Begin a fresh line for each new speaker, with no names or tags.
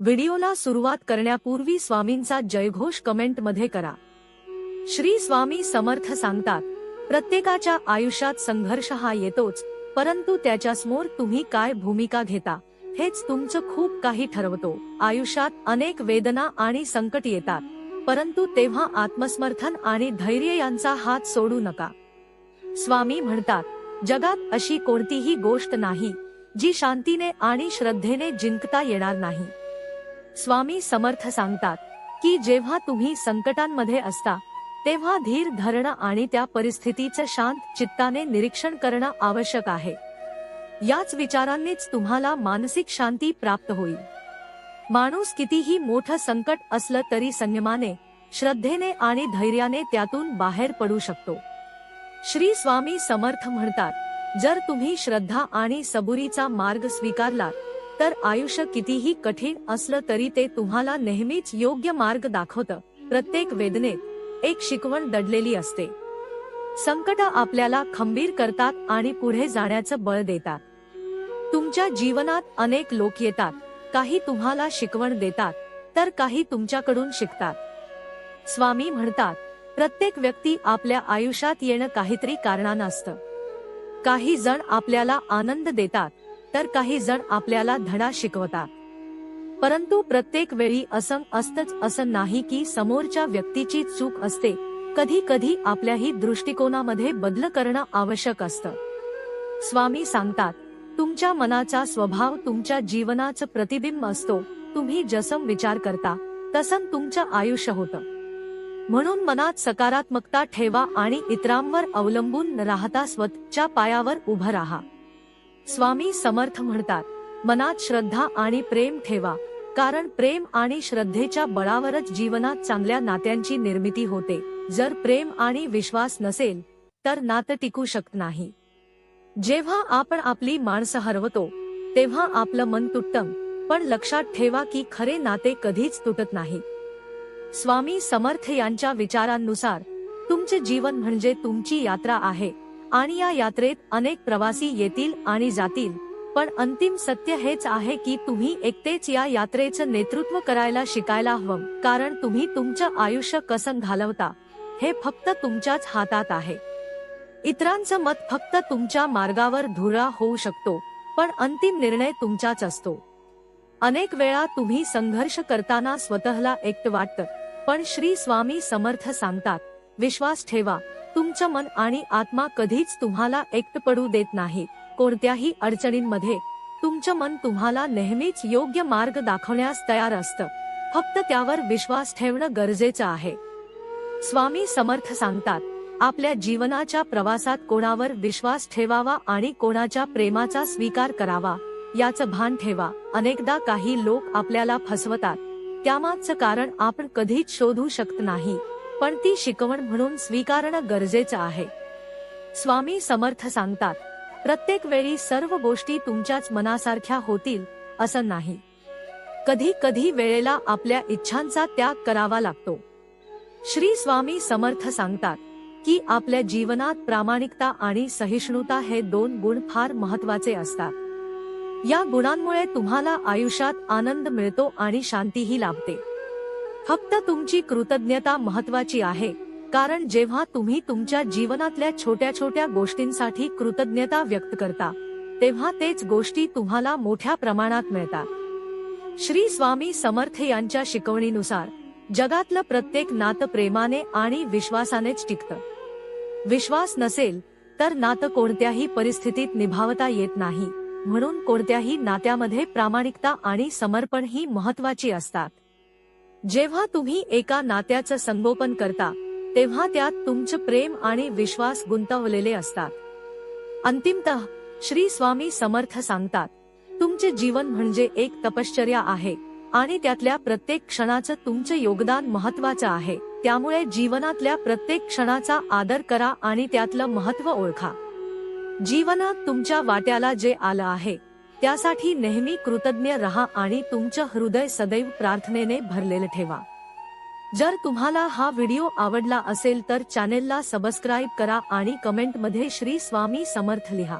व्हिडिओला सुरुवात करण्यापूर्वी स्वामींचा जयघोष कमेंटमध्ये करा. श्री स्वामी समर्थ सांगतात प्रत्येकाच्या आयुष्यात संघर्ष हा येतोच परंतु त्याच्यासमोर तुम्ही काय भूमिका घेता हेच तुमचं खूप काही ठरवतो. आयुष्यात अनेक वेदना आणि संकट येतात परंतु तेव्हा आत्मसमर्थन आणि धैर्य यांचा हात सोडू नका. स्वामी म्हणतात जगात अशी कोणतीही गोष्ट नाही जी शांतीने आणि श्रद्धेने जिंकता येणार नाही. स्वामी समर्थ सांगतात की जेव्हा तुम्ही संकटांमध्ये असता तेव्हा धीर धरणं आणि त्या परिस्थितीचं शांत चित्ताने निरीक्षण करणं आवश्यक आहे. याच विचारांनीच तुम्हाला मानसिक शांती प्राप्त होईल. माणूस कितीही मोठं संकट असलं तरी संयमाने श्रद्धेने आणि धैर्याने त्यातून बाहेर पडू शकतो. श्री स्वामी समर्थ म्हणतात जर तुम्ही श्रद्धा आणि सबुरीचा मार्ग स्वीकारलात तर आयुष्य कितीही कठीण असलं तरी ते तुम्हाला नेहमीच योग्य मार्ग दाखवतं. प्रत्येक वेदनेत एक शिकवण दडलेली असते. संकट आपल्याला खंबीर करतात आणि पुढे जाण्याचं बळ देतात. तुमच्या जीवनात अनेक लोक येतात. काही तुम्हाला शिकवण देतात तर काही तुमच्याकडून शिकतात. स्वामी म्हणतात प्रत्येक व्यक्ती आपल्या आयुष्यात येणं काहीतरी कारणानं असतं. काही जण आपल्याला आनंद देतात तर काही जण आपल्याला धडा शिकवतात. परंतु प्रत्येक वेळी असं असतच असं नाही की समोरच्या व्यक्तीची चूक असते. कधी कधी आपल्याही दृष्टिकोनामध्ये बदल करणं आवश्यक असतं. स्वामी सांगतात तुमच्या मनाचा स्वभाव तुमच्या जीवनाचं प्रतिबिंब असतो. तुम्ही जसं विचार करता तसं तुमचं आयुष्य होतं. म्हणून मनात सकारात्मकता ठेवा आणि इतरांवर अवलंबून राहता स्वतःच्या पायावर उभं राहा. स्वामी समर्थ म्हणतात मनात श्रद्धा आणि प्रेम ठेवा कारण प्रेम आणि श्रद्धेच्या बळावरच जीवनात चांगल्या नात्यांची निर्मिती होते. जर प्रेम आणि विश्वास नसेल तर नातं टिकू शकत नाही. जेव्हा आपण आपली माणसं हरवतो तेव्हा आपलं मन तुटतं पण लक्षात ठेवा की खरे नाते कधीच तुटत नाही. स्वामी समर्थ यांच्या विचारांनुसार तुमचे जीवन म्हणजे तुमची यात्रा आहे. आणि या यात्रेत अनेक प्रवासी येतील आणि जातील. पण अंतिम सत्य हेच आहे की तुम्ही एकटेच या यात्रेचं नेतृत्व करायला शिकायला हवं. कारण तुम्ही तुमचं आयुष्य कसं घालवता हे फक्त तुमच्याच हातात आहे. इतरांचं मत फक्त तुमच्या मार्गावर धुरा होऊ शकतो पण अंतिम निर्णय तुमचाच असतो. अनेक वेळा तुम्ही संघर्ष करताना स्वतःला एकट वाटतं पण श्री स्वामी समर्थ सांगतात विश्वास ठेवा तुमचं मन आणि आत्मा कधीच तुम्हाला एकट पडू देत नाही. कोणत्याही अडचणींमध्ये तुमचं मन तुम्हाला नेहमीच योग्य मार्ग दाखवण्यास तयार असतं. फक्त त्यावर विश्वास ठेवणं गरजेचं आहे. स्वामी समर्थ सांगतात आपल्या जीवनाच्या प्रवासात कोणावर विश्वास ठेवावा आणि कोणाच्या प्रेमाचा स्वीकार करावा याचं भान ठेवा. अनेकदा काही लोक आपल्याला फसवतात. त्यामागचं कारण आपण कधीच शोधू शकत नाही. पण ती शिकवण म्हणून स्वीकारणं गरजेचं आहे. स्वामी समर्थ सांगतात प्रत्येक वेळी सर्व गोष्टी तुमच्याच मनासारख्या होतील असं नाही. कधी कधी वेळेला आपल्या इच्छांचा त्याग करावा लागतो. श्री स्वामी समर्थ सांगतात की आपल्या जीवनात प्रामाणिकता आणि सहिष्णुता हे दोन गुण फार महत्त्वाचे असतात. या गुणांमुळे तुम्हाला आयुष्यात आनंद मिळतो आणि शांतीही लाभते. फक्त तुमची कृतज्ञता महत्वाची आहे. कारण जेव्हा तुम्ही तुमच्या जीवनातल्या छोट्या छोट्या गोष्टींसाठी कृतज्ञता व्यक्त करता तेव्हा तेच गोष्टी तुम्हाला मोठ्या प्रमाणात मिळतात. श्री स्वामी समर्थ यांच्या शिकवणीनुसार जगातलं प्रत्येक नातं प्रेमाने आणि विश्वासानेच टिकतं. विश्वास नसेल तर नातं कोणत्याही परिस्थितीत निभावता येत नाही. म्हणून कोणत्याही नात्यामध्ये प्रामाणिकता आणि समर्पण ही महत्वाची असतात. जेव्हा तुम्ही एका नात्याचं संगोपन करता तेव्हा त्यात तुमचं प्रेम आणि विश्वास गुंतवलेले असतात. अंतिमतः श्री स्वामी समर्थ सांगतात तुमचे जीवन म्हणजे एक तपश्चर्या आहे आणि त्यातल्या प्रत्येक क्षणाचं तुमचं योगदान महत्वाचं आहे त्यामुळे जीवनातल्या प्रत्येक क्षणाचा आदर करा आणि त्यातलं महत्त्व ओळखा. जीवनात तुमच्या वाट्याला जे आलं आहे त्यासाठी नेहमी कृतज्ञ रहा आणि तुमचं हृदय सदैव प्रार्थनेने भरलेलं ठेवा. जर तुम्हाला हा व्हिडिओ आवडला असेल तर चॅनेलला सबस्क्राईब करा आणि कमेंटमध्ये श्री स्वामी समर्थ लिहा.